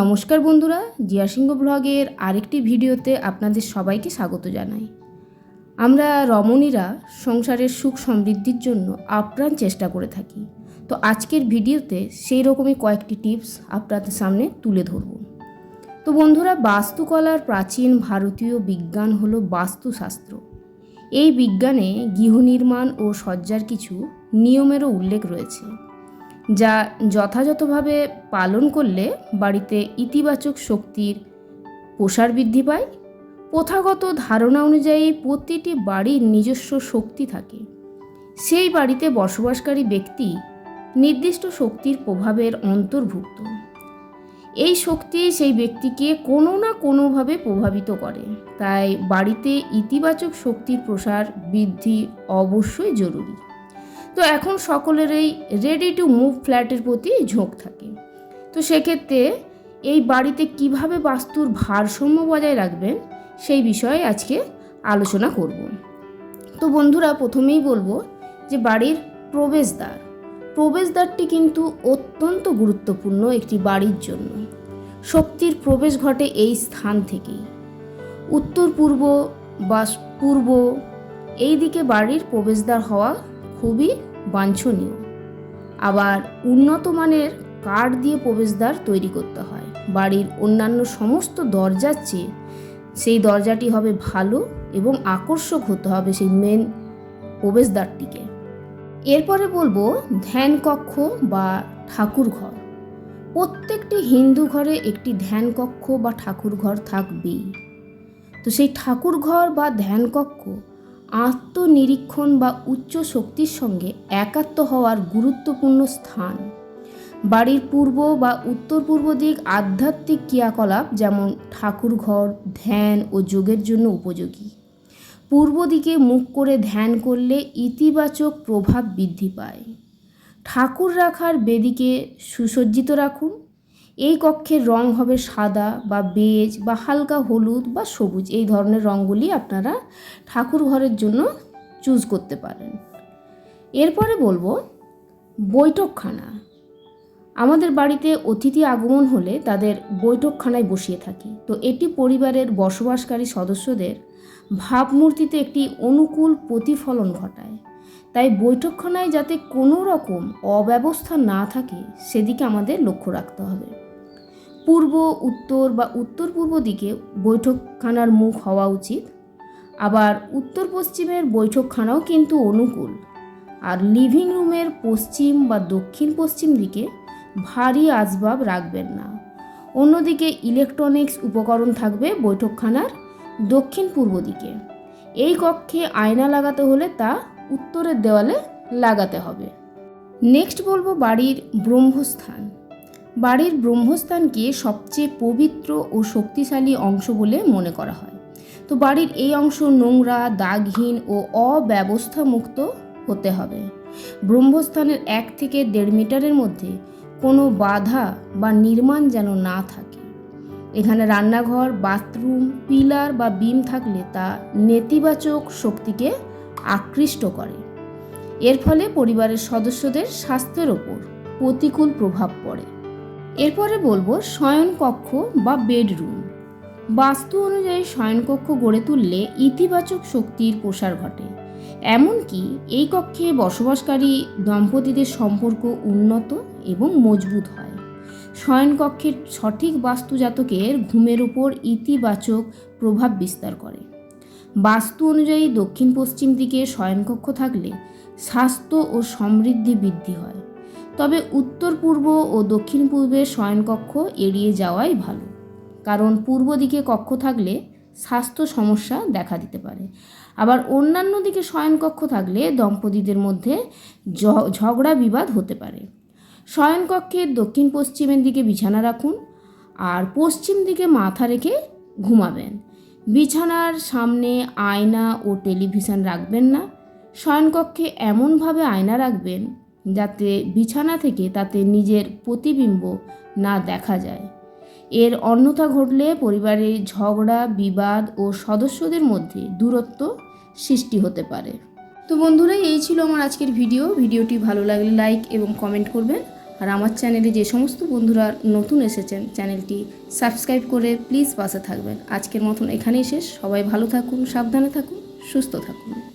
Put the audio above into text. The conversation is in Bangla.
নমস্কার বন্ধুরা, জিয়া সিংহ ব্লগের আরেকটি ভিডিওতে আপনাদের সবাইকে স্বাগত জানাই। আমরা রমণীরা সংসারের সুখ সমৃদ্ধির জন্য আপ্রাণ চেষ্টা করে থাকি। তো আজকের ভিডিওতে সেই রকমই কয়েকটি টিপস আপনাদের সামনে তুলে ধরব। তো বন্ধুরা, বাস্তুকলার প্রাচীন ভারতীয় বিজ্ঞান হলো বাস্তুশাস্ত্র। এই বিজ্ঞানে গৃহ নির্মাণ ও সজ্জার কিছু নিয়মেরও উল্লেখ রয়েছে। যা যথাযথভাবে পালন করলে বাড়িতে ইতিবাচক শক্তির প্রসার বৃদ্ধি পায়। প্রথাগত ধারণা অনুযায়ী প্রতিটি বাড়ির নিজস্ব শক্তি থাকে। সেই বাড়িতে বসবাসকারী ব্যক্তি নির্দিষ্ট শক্তির প্রভাবের অন্তর্ভুক্ত। এই শক্তি সেই ব্যক্তিকে কোনো না কোনোভাবে প্রভাবিত করে। তাই বাড়িতে ইতিবাচক শক্তির প্রসার বৃদ্ধি অবশ্যই জরুরি। তো এখন সকলেরই রেডি টু মুভ ফ্ল্যাটের প্রতি ঝোঁক থাকে। তো সেক্ষেত্রে এই বাড়িতে কীভাবে বাস্তুর ভারসাম্য বজায় রাখবেন সেই বিষয়ে আজকে আলোচনা করব। তো বন্ধুরা, প্রথমেই বলব যে বাড়ির প্রবেশদ্বার। প্রবেশদ্বারটি কিন্তু অত্যন্ত গুরুত্বপূর্ণ একটি বাড়ির জন্য। শক্তির প্রবেশ ঘটে এই স্থান থেকেই। উত্তর পূর্ব বা পূর্ব এই দিকে বাড়ির প্রবেশদ্বার হওয়া খুবই বাঞ্ছনীয়। আবার উন্নত মানের কাঠ দিয়ে প্রবেশদ্বার তৈরি করতে হয়। বাড়ির অন্যান্য সমস্ত দরজার চেয়ে সেই দরজাটি হবে ভালো এবং আকর্ষক হতে হবে সেই মেন প্রবেশদ্বারটিকে। এরপরে বলব ধ্যান কক্ষ বা ঠাকুর ঘর প্রত্যেকটি হিন্দু ঘরে একটি ধ্যান কক্ষ বা ঠাকুর ঘর থাকবেই। তো সেই ঠাকুর ঘর বা ধ্যান কক্ষ আত্মনিরীক্ষণ বা উচ্চ শক্তির সঙ্গে একাত্ম হওয়ার গুরুত্বপূর্ণ স্থান। বাড়ির পূর্ব বা উত্তর পূর্ব দিক আধ্যাত্মিক ক্রিয়াকলাপ যেমন ঠাকুর ঘর ধ্যান ও যোগের জন্য উপযোগী। পূর্ব দিকে মুখ করে ধ্যান করলে ইতিবাচক প্রভাব বৃদ্ধি পায়। ঠাকুর রাখার বেদিকে সুসজ্জিত রাখুন। এই কক্ষের রং হবে সাদা বা বেজ বা হালকা হলুদ বা সবুজ। এই ধরনের রঙগুলি আপনারা ঠাকুর ঘরের জন্য চুজ করতে পারেন। এরপরে বলব, বৈঠকখানা। আমাদের বাড়িতে অতিথি আগমন হলে তাদের বৈঠকখানায় বসিয়ে থাকি। তো এটি পরিবারের বসবাসকারী সদস্যদের ভাবমূর্তিতে একটি অনুকূল প্রতিফলন ঘটায়। তাই বৈঠকখানায় যাতে কোনো রকম অব্যবস্থা না থাকে, সেদিকে আমাদের লক্ষ্য রাখতে হবে। পূর্ব, উত্তর বা উত্তর পূর্ব দিকে বৈঠকখানার মুখ হওয়া উচিত। আবার উত্তর পশ্চিমের বৈঠকখানাও কিন্তু অনুকূল। আর লিভিং রুমের পশ্চিম বা দক্ষিণ পশ্চিম দিকে ভারী আসবাব রাখবেন না। অন্যদিকে ইলেকট্রনিক্স উপকরণ থাকবে বৈঠকখানার দক্ষিণ পূর্ব দিকে। এই কক্ষে আয়না লাগাতে হলে তা উত্তরের দেওয়ালে লাগাতে হবে। নেক্সট বলব বাড়ির ব্রহ্মস্থান। বাড়ির ব্রহ্মস্থানকে সবচেয়ে পবিত্র ও শক্তিশালী অংশ বলে মনে করা হয়। তো বাড়ির এই অংশ নোংরা, দাগহীন ও অব্যবস্থামুক্ত হতে হবে। ব্রহ্মস্থানের এক থেকে দেড় মিটারের মধ্যে কোনো বাধা বা নির্মাণ যেন না থাকে। এখানে রান্নাঘর, বাথরুম, পিলার বা বিম থাকলে তা নেতিবাচক শক্তিকে আকৃষ্ট করে। এর ফলে পরিবারের সদস্যদের স্বাস্থ্যের ওপর প্রতিকূল প্রভাব পড়ে। এরপরে বলব শয়নকক্ষ বা বেডরুম। বাস্তু অনুযায়ী শয়নকক্ষ গড়ে তুললে ইতিবাচক শক্তির প্রসার ঘটে। এমনকি এই কক্ষে বসবাসকারী দম্পতিদের সম্পর্ক উন্নত এবং মজবুত হয়। শয়নকক্ষের সঠিক বাস্তুজাতকের ঘুমের উপর ইতিবাচক প্রভাব বিস্তার করে। বাস্তু অনুযায়ী দক্ষিণ পশ্চিম দিকে শয়নকক্ষ থাকলে স্বাস্থ্য ও সমৃদ্ধি বৃদ্ধি হয়। তবে উত্তর পূর্ব ও দক্ষিণ পূর্বের শয়নকক্ষ এড়িয়ে যাওয়াই ভালো। কারণ পূর্ব দিকে কক্ষ থাকলে স্বাস্থ্য সমস্যা দেখা দিতে পারে। আবার অন্যান্য দিকে শয়নকক্ষ থাকলে দম্পতিদের মধ্যে ঝগড়া বিবাদ হতে পারে। শয়নকক্ষের দক্ষিণ পশ্চিমের দিকে বিছানা রাখুন আর পশ্চিম দিকে মাথা রেখে ঘুমাবেন। বিছানার সামনে আয়না ও টেলিভিশন রাখবেন না। শয়নকক্ষে এমনভাবে আয়না রাখবেন যাতে বিছানা থেকে তাতে নিজের প্রতিবিম্ব না দেখা যায়। এর অন্যথা ঘটলে পরিবারে ঝগড়া, বিবাদ ও সদস্যদের মধ্যে দূরত্ব সৃষ্টি হতে পারে। তো বন্ধুরা, এই ছিল আমার আজকের ভিডিও। ভিডিওটি ভালো লাগলে লাইক এবং কমেন্ট করবেন। আর আমার চ্যানেলে যে সমস্ত বন্ধুরা নতুন এসেছেন, চ্যানেলটি সাবস্ক্রাইব করে প্লিজ পাশে থাকবেন। আজকের মতন এখানেই শেষ। সবাই ভালো থাকুন, সাবধানে থাকুন, সুস্থ থাকুন।